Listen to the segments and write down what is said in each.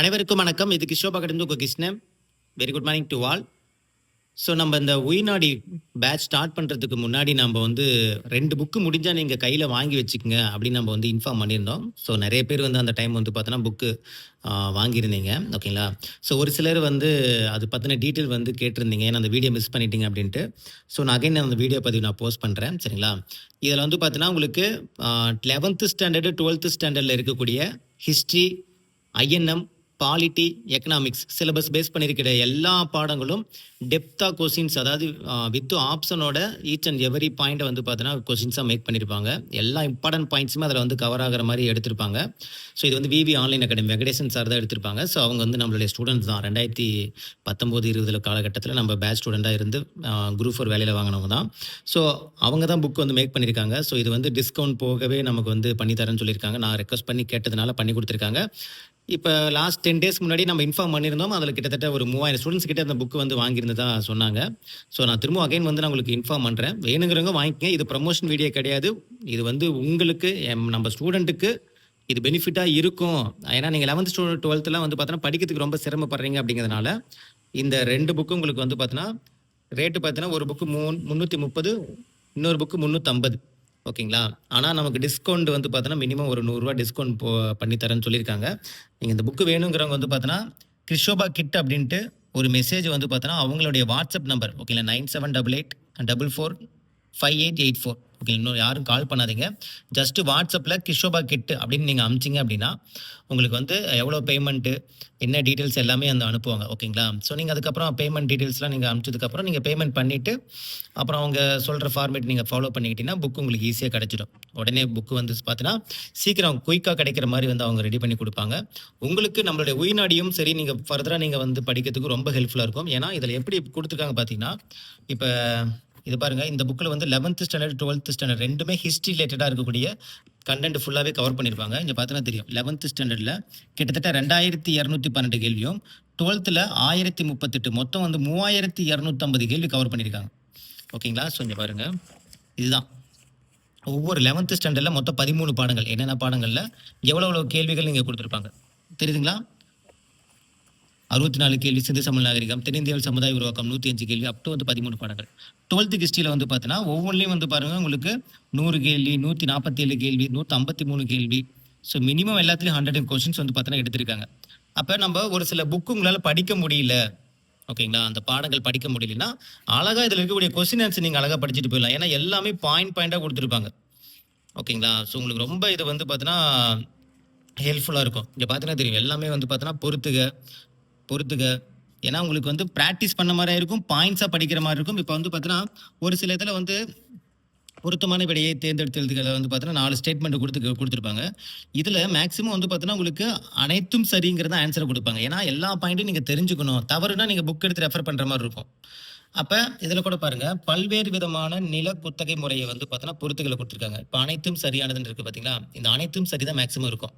அனைவருக்கும் வணக்கம். இது கிஷோபா கடந்து உங்கள் Krishnan very good morning to all so நம்ம இந்த உயிநாடி பேட்ச் ஸ்டார்ட் பண்ணுறதுக்கு முன்னாடி நம்ம வந்து ரெண்டு புக்கு முடிஞ்சால் நீங்கள் கையில் வாங்கி வச்சுக்கோங்க அப்படின்னு நம்ம வந்து இன்ஃபார்ம் பண்ணியிருந்தோம். ஸோ நிறைய பேர் வந்து அந்த டைம் வந்து பார்த்தோன்னா புக்கு வாங்கியிருந்தீங்க. ஓகேங்களா ஸோ ஒரு சிலர் வந்து அது பற்றின டீட்டெயில் வந்து கேட்டிருந்தீங்க. ஏன்னா அந்த வீடியோ மிஸ் பண்ணிட்டீங்க அப்படின்ட்டு. ஸோ நான் அகைன் அந்த வீடியோ பதிவு நான் போஸ்ட் பண்ணுறேன் சரிங்களா? இதில் வந்து பார்த்தீங்கன்னா உங்களுக்கு லெவன்த்து ஸ்டாண்டர்டு டுவெல்த்து ஸ்டாண்டர்டில் இருக்கக்கூடிய history INM polity economics syllabus base பண்ணியிருக்கிற எல்லா பாடங்களும் டெப்த்தாக கொஸ்டின்ஸ் அதாவது வித் ஆப்ஷனோட ஈச் அண்ட் எவரி பாயிண்ட்டை வந்து பார்த்தீங்கன்னா கொஸ்டின்ஸாக மேக் பண்ணியிருப்பாங்க எல்லா இம்பார்ட்டன்ட் பாயிண்ட்ஸுமே அதில் வந்து கவர் ஆகிற மாதிரி எடுத்திருப்பாங்க. ஸோ இது வந்து VV online academy Venkatesan sir தான் எடுத்திருப்பாங்க. ஸோ அவங்க வந்து நம்மளுடைய ஸ்டூடெண்ட்ஸ் தான். ரெண்டாயிரத்தி பத்தொம்போது இருபதுல காலகட்டத்தில் நம்ம பேட்ச் ஸ்டூடெண்ட்டாக இருந்து குரூப் ஃபோர் வேலையில் வாங்கினவங்க தான். ஸோ அவங்க தான் புக் வந்து மேக் பண்ணியிருக்காங்க ஸோ இது வந்து டிஸ்கவுண்ட் போகவே நமக்கு வந்து பண்ணி தரேன்னு சொல்லியிருக்காங்க. நான் ரெக்வஸ்ட் பண்ணி கேட்டதுனால பண்ணி கொடுத்துருக்காங்க. இப்போ லாஸ்ட் டென் டேஸ் முன்னாடி நம்ம இன்ஃபார்ம் பண்ணியிருந்தோம். அதில் கிட்டத்தட்ட ஒரு மூவாயிரம் ஸ்டூடெண்ட்ஸ் கிட்ட அந்த புக் வந்து வாங்கியிருந்ததா சொன்னாங்க. ஸோ நான் திரும்ப அகைன் வந்து நான் உங்களுக்கு இன்ஃபார்ம் பண்ணுறேன் வேணுங்கிறவங்க வாங்கிக்கங்க. இது ப்ரமோஷன் வீடியோ கிடையாது. இது வந்து உங்களுக்கு எம் நம்ம ஸ்டூடெண்ட்டுக்கு இது பெனிஃபிட்டாக இருக்கும். ஏன்னா நீங்கள் லெவன்த் ஸ்டூடெண்ட் டுவெல்த்துலாம் வந்து பார்த்தோன்னா படிக்கிறதுக்கு ரொம்ப சிரமப்படுறீங்க அப்படிங்கிறதுனால இந்த ரெண்டு புக்கு உங்களுக்கு வந்து பார்த்தோன்னா ரேட்டு பார்த்தீங்கன்னா ஒரு புக்கு மூ முந்நூற்றி முப்பது இன்னொரு புக்கு முந்நூற்றம்பது ஓகேங்களா? ஆனால் நமக்கு டிஸ்கவுண்ட் வந்து பார்த்தோன்னா மினிமம் ஒரு நூறுரூவா டிஸ்கவுண்ட் போ பண்ணி தரேன்னு சொல்லியிருக்காங்க. நீங்கள் இந்த புக்கு வேணுங்கிறவங்க வந்து பார்த்தோன்னா கிறிஷோபா கிட் அப்படின்ட்டு ஒரு மெசேஜ் வந்து பார்த்தோன்னா அவங்களுடைய வாட்ஸ்அப் நம்பர் ஓகேங்களா nine seven double eight double four five eight eight four okay இன்னும் யாரும் கால் பண்ணாதீங்க. ஜஸ்ட்டு வாட்ஸ்அப்பில் கிஷோபா கிட்டு அப்படின்னு நீங்கள் அமிச்சிங்க அப்படின்னா உங்களுக்கு வந்து எவ்வளோ பேமெண்ட்டு என்ன டீட்டெயில்ஸ் எல்லாமே அந்த அனுப்புவாங்க. ஓகேங்களா ஸோ நீங்கள் அதுக்கப்புறம் பேமெண்ட் டீட்டெயில்ஸ்லாம் நீங்கள் அனுப்பிச்சதுக்கப்புறம் நீங்கள் பேமெண்ட் பண்ணிவிட்டு அப்புறம் அவங்க சொல்கிற ஃபார்மேட் நீங்கள் ஃபாலோ பண்ணிக்கிட்டீங்கன்னா புக் உங்களுக்கு ஈஸியாக கிடச்சிடும் உடனே புக்கு வந்து பார்த்தீங்கன்னா சீக்கிரம் குயிக்காக கிடைக்கிற மாதிரி வந்து அவங்க ரெடி பண்ணி கொடுப்பாங்க. உங்களுக்கு நம்மளுடைய உயிர்நாடியும் சரி நீங்கள் ஃபர்தராக நீங்கள் வந்து படிக்கிறதுக்கு ரொம்ப ஹெல்ப்ஃபுல்லாக இருக்கும். ஏன்னா இதில் எப்படி கொடுத்துருக்காங்க பார்த்தீங்கன்னா இப்போ இது பாருங்க இந்த புக்கில் வந்து லெவன்த் ஸ்டாண்டர்ட் டுவெல்த் ஸ்டாண்டர்ட் ரெண்டுமே ஹிஸ்ட்ரி ரிலேட்டடாக இருக்கக்கூடிய கண்டென்ட் ஃபுல்லாகவே கவர் பண்ணியிருப்பாங்க இங்கே பார்த்தீங்கன்னா தெரியும். லெவன்த் ஸ்டாண்டர்டில் கிட்டத்தட்ட ரெண்டாயிரத்தி இரநூத்தி பன்னெண்டு கேள்வியும் டுவெல்த்தில் ஆயிரத்தி முப்பத்தெட்டு மொத்தம் வந்து மூவாயிரத்தி இரநூத்தம்பது கேள்வி கவர் பண்ணியிருக்காங்க ஓகேங்களா? ஸோ இங்கே பாருங்க. இதுதான். ஒவ்வொரு லெவன்த்து ஸ்டாண்டர்டில் மொத்தம் பதிமூணு பாடங்கள். என்னென்ன பாடங்களில் எவ்வளோ எவ்வளோ கேள்விகள் நீங்கள் கொடுத்துருப்பாங்க. தெரியுதுங்களா? அறுபத்தி நாலு கேள்வி சிந்து சமல் நாகரிகம் தென்னிந்தியாவில் சமுதாய உருவாக்கம் நூற்றி அஞ்சு கேள்வி அப் டு வந்து பதிமூணு பாடங்கள். டுவெல்த்து ஹிஸ்ட்ரியில் வந்து பார்த்தீங்கன்னா ஒவ்வொன்றிலையும் வந்து பாருங்க உங்களுக்கு நூறு கேள்வி நூற்றி நாற்பத்தி ஏழு கேள்வி நூற்றி ஐம்பத்தி மூணு கேள்வி. ஸோ மினிமம் எல்லாத்துலேயும் ஹண்ட்ரட் கொஸ்டின்ஸ் வந்து பார்த்தீங்கன்னா எடுத்திருக்காங்க. அப்போ நம்ம ஒரு சில புக்கு உங்களால் படிக்க முடியல ஓகேங்களா அந்த பாடங்கள் படிக்க முடியலன்னா அழகாக இதில் இருக்கக்கூடிய கொஸ்டின் ஆன்சர் நீங்கள் அழகாக படிச்சுட்டு போயிடலாம். ஏன்னா எல்லாமே பாயிண்ட் பாயிண்டாக கொடுத்துருப்பாங்க. ஓகேங்களா ஸோ உங்களுக்கு ரொம்ப இது வந்து பார்த்தீங்கன்னா ஹெல்ப்ஃபுல்லாக இருக்கும். இங்கே பார்த்தீங்கன்னா தெரியும். எல்லாமே வந்து பார்த்தீங்கன்னா பொறுத்துக பொறுத்துக்க ஏன்னா உங்களுக்கு வந்து ப்ராக்டிஸ் பண்ண மாதிரி இருக்கும் பாயிண்ட்ஸாக படிக்கிற மாதிரி இருக்கும். இப்போ வந்து பார்த்தீங்கன்னா ஒரு சில இதில் வந்து பொருத்தமான விடையை தேர்ந்தெடுத்ததுகளை வந்து பார்த்தீங்கன்னா நாலு ஸ்டேட்மெண்ட் கொடுத்து கொடுத்துருப்பாங்க. இதில் மேக்ஸிமம் வந்து பார்த்தீங்கன்னா உங்களுக்கு அனைத்தும் சரிங்கிறத ஆன்சரை கொடுப்பாங்க. ஏன்னா எல்லா பாயிண்ட்டும் நீங்கள் தெரிஞ்சுக்கணும். தவறுனா நீங்கள் புக் எடுத்து ரெஃபர் பண்ணுற மாதிரி இருக்கும். அப்போ இதில் கூட பாருங்கள் பல்வேறு விதமான நில குத்தகை முறையை வந்து பார்த்தீங்கன்னா பொருத்துக்களை கொடுத்துருக்காங்க. இப்போ அனைத்தும் சரியானதுன்னு இருக்குது பார்த்தீங்களா இந்த அனைத்தும் சரி தான் மேக்ஸிமம் இருக்கும்.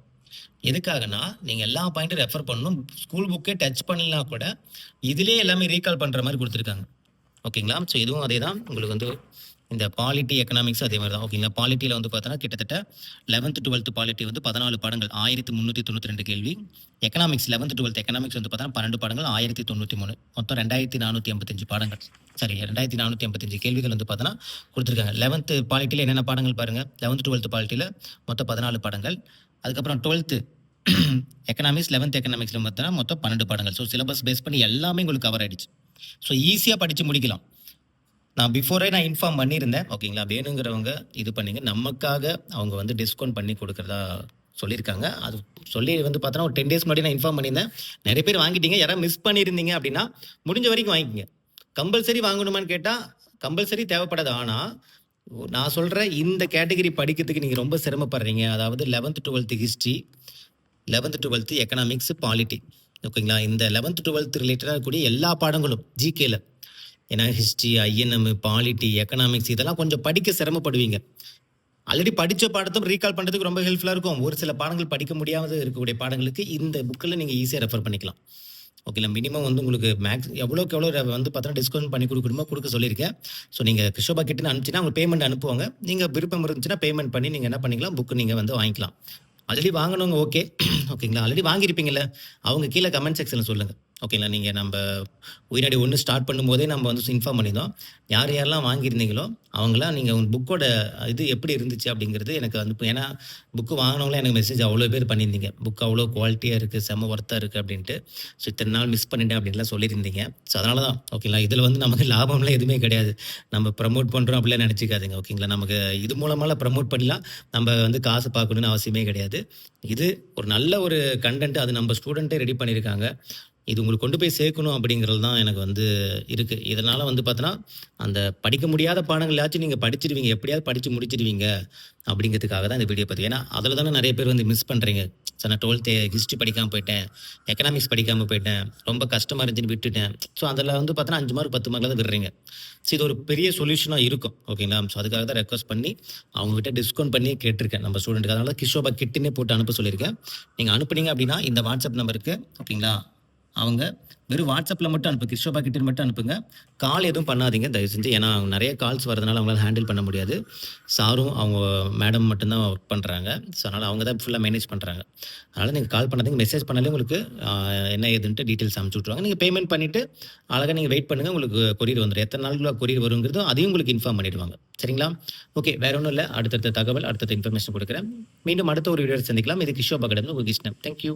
எதுக்காகனா நீங்கள் எல்லா பாயிண்ட்டும் ரெஃபர் பண்ணணும். ஸ்கூல் புக்கே டச் பண்ணலாம் கூட இதிலே எல்லாமே ரீகால் பண்ணுற மாதிரி கொடுத்துருக்காங்க. ஓகேங்களா? ஸோ இதுவும் அதே தான் உங்களுக்கு வந்து இந்த பாலிட்டி எக்கனாமிக்ஸ் அதே மாதிரி தான். ஓகேங்களா பாலிட்டியில் வந்து பார்த்தோன்னா கிட்டத்தட்ட லெவன்த் டுவெல்த் பாலிட்டி வந்து பதினாலு பாடங்கள் ஆயிரத்தி முந்நூற்றி தொண்ணூற்றி ரெண்டு கேள்வி. எக்கனாமிக்ஸ் லெவன்த் டுவெல்த் எக்கனாமிக்ஸ் வந்து பார்த்தோன்னா பன்னெண்டு பாடங்கள் ஆயிரத்தி தொண்ணூற்றி மூணு. மொத்தம் ரெண்டாயிரத்தி நானூற்றி ஐம்பத்தஞ்சு பாடங்கள். சரி ரெண்டாயிரத்தி நானூற்றி ஐம்பத்தஞ்சு கேள்விகள் வந்து பார்த்தோன்னா கொடுத்துருக்காங்க. லெவன்த்து பாலிட்டியில் என்னென்ன பாடங்கள் பாருங்கள் லெவன்த் டுவெல்த் பாலிட்டியில் மொத்தம் பதினாலு பாடங்கள். அதுக்கப்புறம் டுவெல்த்து எக்கனாமிக்ஸ் லெவன்த் எக்கனாமிக்ஸில் பார்த்தோன்னா மொத்தம் பன்னெண்டு பாடங்கள். ஸோ சிலபஸ் பேஸ் பண்ணி எல்லாமே உங்களுக்கு கவர் ஆகிடுச்சு ஸோ ஈஸியாக படித்து முடிக்கலாம். நான் பிஃபோரே நான் இன்ஃபார்ம் பண்ணியிருந்தேன். ஓகேங்களா வேணுங்கிறவங்க இது பண்ணிங்க. நமக்காக அவங்க வந்து டிஸ்கவுண்ட் பண்ணி கொடுக்குறதா சொல்லியிருக்காங்க. அது சொல்லி வந்து பார்த்தோன்னா ஒரு டென் டேஸ் முன்னாடி நான் இன்ஃபார்ம் பண்ணியிருந்தேன். நிறைய பேர் வாங்கிட்டீங்க. யாராவது மிஸ் பண்ணியிருந்தீங்க அப்படின்னா முடிஞ்ச வரைக்கும் வாங்கிக்கங்க. கம்பல்சரி வாங்கணுமான்னு கேட்டால் கம்பல்சரி தேவைப்படாது. ஆனால் நான் சொல்கிற இந்த கேட்டகரி படிக்கிறதுக்கு நீங்கள் ரொம்ப சிரமப்படுறீங்க. அதாவது eleventh twelfth history eleventh twelfth economics polity ஓகேங்களா? இந்த லெவன்த் டுவெல்த்து ரிலேட்டடாக இருக்கக்கூடிய எல்லா பாடங்களும் ஜிகேல ஏன்னா ஹிஸ்ட்ரி ஐஎன்எம் பாலிட்டி எக்கனாமிக்ஸ் இதெல்லாம் கொஞ்சம் படிக்க சிரமப்படுவீங்க. ஆல்ரெடி படித்த பாடத்தும் ரீகால் பண்ணுறதுக்கு ரொம்ப ஹெல்ப்ஃபுல்லாக இருக்கும். ஒரு சில பாடங்கள் படிக்க முடியாத இருக்கக்கூடிய பாடங்களுக்கு இந்த புக்கில் நீங்கள் ஈஸியாக ரெஃபர் பண்ணிக்கலாம். ஓகேங்களா மினிமம் வந்து உங்களுக்கு மேக்ஸ் எவ்வளோக்கு எவ்வளோ வந்து பார்த்தீங்கன்னா டிஸ்கவுண்ட் பண்ணி கொடுக்கணுமோ கொடுக்க சொல்லியிருக்கேன். ஸோ நீங்கள் கிருஷ்ணபா கிட்டே அனுப்பிச்சின்னா அவங்க பேமெண்ட் அனுப்புவாங்க. நீங்கள் விருப்பம் இருந்துச்சுன்னா பேமெண்ட் பண்ணி நீங்கள் என்ன பண்ணிக்கலாம்? புக்கு நீங்கள் வந்து வாங்கிக்கலாம். ஆல்ரெடி வாங்கினவங்க ஓகே ஓகேங்களா ஆல்ரெடி வாங்கியிருப்பீங்கல்ல? அவங்க கீழே கமெண்ட் செக்ஷனில் சொல்லுங்கள் ஓகேங்களா நீங்கள் நம்ம உயிரடி ஒன்று ஸ்டார்ட் பண்ணும்போதே நம்ம வந்து இன்ஃபார்ம் பண்ணியிருந்தோம் யார் யாரெல்லாம் வாங்கியிருந்தீங்களோ அவங்களாம் நீங்கள் உங்கள் புக்கோட இது எப்படி இருந்துச்சு அப்படிங்கிறது எனக்கு வந்து ஏன்னா புக்கு வாங்கினவங்களாம் எனக்கு மெசேஜ் அவ்வளோ பேர் பண்ணியிருந்தீங்க. புக் அவ்வளோ குவாலிட்டியாக இருக்குது செம்ம ஒர்த்தாக இருக்குது அப்படின்ட்டு. ஸோ இத்தனை நாள் மிஸ் பண்ணிட்டேன் அப்படின்லாம் சொல்லியிருந்தீங்க. ஸோ அதனால தான் ஓகேங்களா இதில் வந்து நமக்கு லாபம்லாம் எதுவுமே கிடையாது. நம்ம ப்ரமோட் பண்ணுறோம் அப்படிலாம் நினச்சிக்காதீங்க ஓகேங்களா நமக்கு இது மூலமாலாம் ப்ரமோட் பண்ணலாம். நம்ம வந்து காசு பார்க்கணுன்னு அவசியமே கிடையாது. இது ஒரு நல்ல ஒரு கண்டென்ட் அது நம்ம ஸ்டூடெண்ட்டே ரெடி பண்ணியிருக்காங்க. இது உங்களுக்கு கொண்டு போய் சேர்க்கணும் அப்படிங்கிறது தான் எனக்கு வந்து இருக்குது இதனால் வந்து பார்த்தோன்னா அந்த படிக்க முடியாத பாடங்களாச்சும் நீங்கள் படிச்சிடுவீங்க எப்படியாவது படித்து முடிச்சிடுவீங்க அப்படிங்கிறதுக்காக தான் இந்த வீடியோ பார்த்து ஏன்னா அதில் தானே நிறைய பேர் வந்து மிஸ் பண்ணுறீங்க சார் நான் டுவெல்த்து ஹிஸ்ட்ரி படிக்காமல் போயிட்டேன் எக்கனாமிக்ஸ் படிக்காமல் போயிட்டேன் ரொம்ப கஷ்டமாக இருந்துச்சுன்னு விட்டுட்டேன். ஸோ அதில் வந்து பார்த்தோன்னா அஞ்சு மார்க் பத்து மார்க்கில் தான் விடுறீங்க. ஸோ இது ஒரு பெரிய சொல்யூஷனாக இருக்கும். ஓகேங்களா ஸோ அதுக்காக தான் ரெக்வஸ்ட் பண்ணி அவங்ககிட்ட டிஸ்கவுண்ட் பண்ணி கேட்டிருக்கேன் நம்ம ஸ்டூடெண்ட்டுக்கு அதனால கிஷோபா கிட்டுன்னே போட்டு அனுப்ப சொல்லியிருக்கேன். நீங்கள் அனுப்புனீங்க அப்படின்னா இந்த வாட்ஸ்அப் நம்பருக்கு ஓகேங்களா அவங்க வெறும் வாட்ஸ்அப்பில் மட்டும் அனுப்பு கிஷோபா கிட்ட மட்டும் அனுப்புங்க. கால் எதுவும் பண்ணாதீங்க தயவு செஞ்சு ஏன்னா நிறைய கால்ஸ் வரதுனால அவங்களால ஹேண்டில் பண்ண முடியாது. சாரும் அவங்க மேடம் மட்டும்தான் ஒர்க் பண்ணுறாங்க ஸோ அதனால் அவங்க தான் ஃபுல்லாக மேனேஜ் பண்ணுறாங்க அதனால் நீங்கள் கால் பண்ணாதீங்க மெசேஜ் பண்ணாலே உங்களுக்கு என்ன ஏதுன்ட்டு டீட்டெயில்ஸ் அனுப்பிச்சு விட்ருவாங்க நீங்கள் பேமெண்ட் பண்ணிவிட்டு அழகாக நீங்கள் வெயிட் பண்ணுங்கள் உங்களுக்கு கொரியர் வந்துடும் எத்தனை நாளுக்குள்ள கொரியர் வருங்கிறதோ அதையும் உங்களுக்கு இன்ஃபார்ம் பண்ணிடுவாங்க. சரிங்களா? ஓகே வேற ஒன்றும் இல்லை. அடுத்தடுத்த தகவல் அடுத்தடுத்த இன்ஃபர்மேஷன் கொடுக்குறேன். மீண்டும் அடுத்த ஒரு வீடியோ சந்திக்கலாம். இது கிஷோபா கடந்து உங்கள் கிருஷ்ணன். தேங்க்யூ